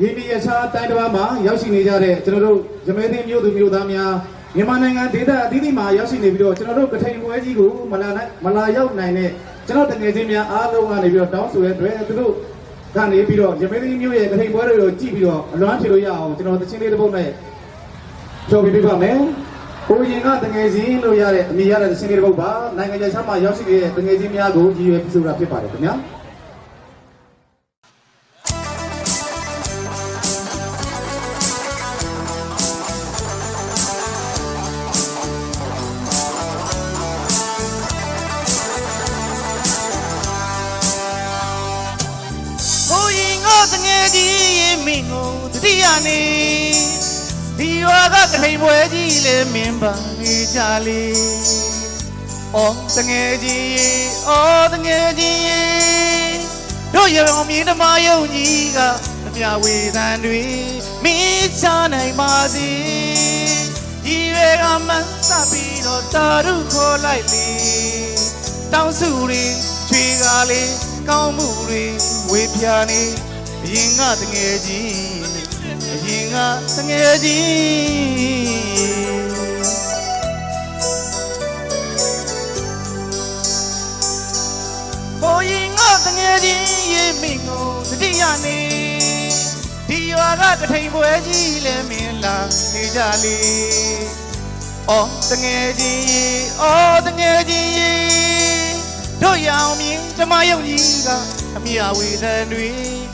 ဒီဒီရခြားတိုင်းတစ်ပါးမှာရောက်ရှိနေကြတဲ့ကျွန်တော်တို့ရမဲသိန်းမျိုးသူမျိုးသားများမြန်မာနိုင်ငံဒေသအသီးသီးမှာရောက်ရှိနေပြီးတော့ကျွန်တော်တို့ကထိန်ပွဲကြီးကိုမလာနိုင်မလာရောက်နိုင်တဲ့ကျွန်တော်တငယ်ချင်းများအားလုံးကနေပြီးတော့တောင်းဆိုရတဲ့အတွက်သူတို့ကနေပြီးတော့ရမဲသိန်းမျိုးရဲ့ကထိန်ပွဲတွေကိုကြည့်ပြီးတော့အလွမ်းဖြေလို့ရအောင်ကျွန်တော်တချင်းလေးတစ်ပုဒ်နဲ့ပြောပြပေးပါမယ်။ကိုရင်ကတငယ်ချင်းလို့ရတဲ့အမိရတဲ့တချင်းလေးတစ်ပုဒ်ပါနိုင်ငံခြားမှာရောက်ရှိနေတဲ့တငယ်ချင်းများကိုရည်ရွယ်ပြုစုတာဖြစ်ပါတယ်ခင်ဗျာ။ ကြီးရင်မင်းကိုတတိယနေဒီရွာကကထိန်ပွဲကြီးလဲမင်းပါနေကြလေအော်တငယ်ကြီးရေအော်တငယ်ကြီးရေတို့ရောင်မြင်းဓမ္မယုံကြီးကအမြဝေသံတွေမင်းချနိုင်ပါစေဒီရွယ်ကမှန်းစပြီးတော့တာရုခေါ်လိုက်လေတောင်းစုတွေချွေကားလေးကောင်းမှုတွေဝေပြာနေ အရင်ကတငယ်ကြီးအရင်ကတငယ်ကြီးဘိုးရင်ကတငယ်ချင်းရေမင်းကိုတတိယနေဒီရွာကကထိန်ပွဲကြီးလဲမင်းလာနေကြလေအော်တငယ်ချင်းရေအော်တငယ်ချင်းရေတို့ရောင်မြင်ကျမယုံကြီးကအမြဝေဒန်တွေမင်း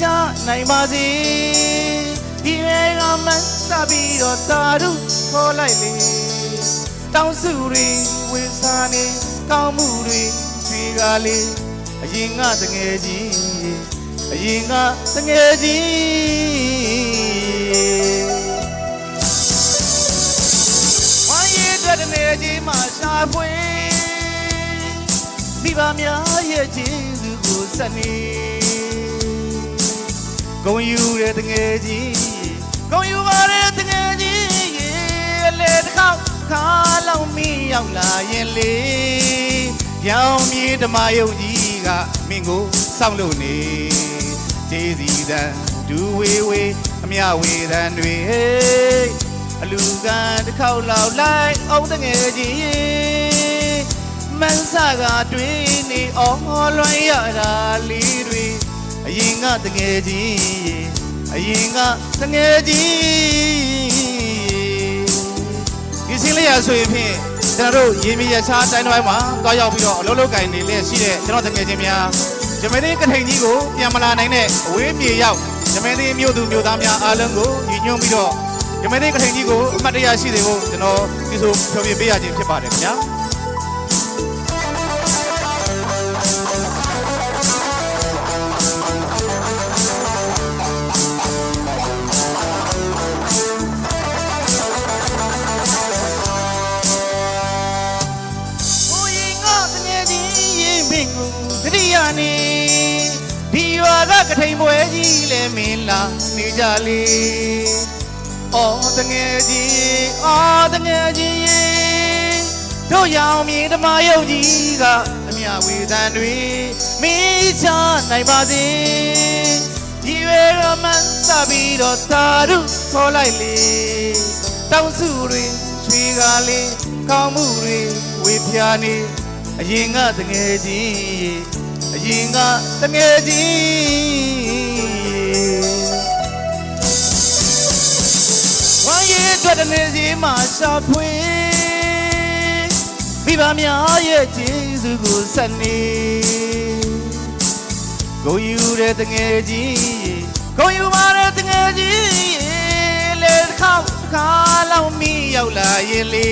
ချနိုင်ပါစေဒီရေကမှန်းစပြီးတော့တာရုခေါ်လိုက်လေတောင်းစုတွေဝေစားနေကောင်းမှုတွေချွေကားလေးအရင်ကတငယ်ကြီးအရင်ကတငယ်ကြီးဝမ်းရည်အတွက်တနေကြီးမှရှာဖွေမိဘများရဲ့ကျေးဇူးကိုဆက်နေ ဂုံယူတဲ့တငယ်ကြီးဂုံယူပါတဲ့တငယ်ကြီးရေလေတစ်ခေါက်ခါလောက်မီရောက်လာရင်လေရောင်မြေဓမ္မယုံကြီးကမင်းကိုစောင့်လို့နေကျေးဇူးတန်ဒူဝေဝေအမြဝေတန်တွေဟေးအလူကန်တစ်ခေါက်လောက်လိုက်အောင်တငယ်ကြီးမန်းစကားတွေးနေအော်လွန်ရတာလေးတွေ အရင်ကတငယ်ကြီးအရင်ကတငယ်ကြီးဒီစင်းလေးရဆိုရင်ဖြင့်ကျွန်တော်တို့ရေမီရချားတိုင်းတစ်ပိုင်းမှာတွားရောက်ပြီးတော့အလုံးလုံးကင်နေလက်ရှိတဲ့ကျွန်တော်တငယ်ချင်းများဂျမဲသေးကထိန်ကြီးကိုပြန်မလာနိုင်တဲ့အဝေးမြေရောက်ဂျမဲသေးမြို့သူမြို့သားများအားလုံးကိုညီညွတ်ပြီးတော့ရမသေးကထိန်ကြီးကိုအမှတ်တရရှိစေဖို့ကျွန်တော်ဒီဆိုဖြောပြပေးရခြင်းဖြစ်ပါတယ်ခင်ဗျာ ကကထိန်ပွဲကြီးလဲမင်းလာနေကြလေအော်တငယ်ကြီးအော်တငယ်ကြီးတို့ရောင်မြေဓမ္မယုတ်ကြီးကအမြဝေသံတွေမိချနိုင်ပါစေဒီဝေရမန်စပြီးတော့သာရုခေါ်လိုက်လေတောင်းစုတွေချွေကားလေးကောင်းမှုတွေဝေပြာနေ အရင်ကတငယ်ကြီးအရင်ကတငယ်ကြီးဝမ်းရည်အတွက်တနေစီမှာရှာဖွေမိဘများရဲ့ကျေးဇူးကိုဆက်နေကိုယူတဲ့တငယ်ကြီးကိုယူပါတဲ့တငယ်ကြီးလေတစ်ခေါက်တစ်ခါလောက်မီရောက်လာရင်လေ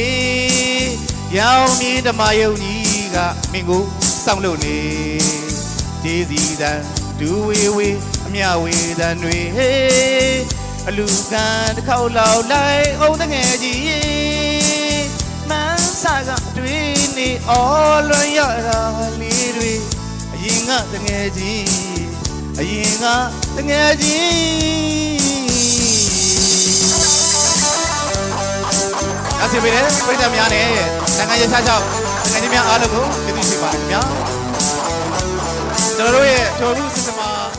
ရောင်မြင်းဓမ္မယုံကြီး ကမင်းကိုစောင့်လို့နေကျေးဇူးတန်ဒူဝေဝေအမြဝေတန်တွေဟေးအလူကန်တစ်ခေါက်လောက်လိုက်အောင်တငယ်ကြီးမန်းစာကတွေးနေအော်လွန်ရတာလေးတွေအရင်ကတငယ်ကြီးအရင်ကတငယ်ကြီးအစီအပေးတဲ့ပြည်သူများနဲ့နိုင်ငံရေးခြားချောက်နို င်ငံကြီးများအားလုံးကိုကျေးဇူးတင်ပါတယ်ခင်ဗျာကျွန်တော်တို့ရဲ့ကျော်မှုစစ်စမာ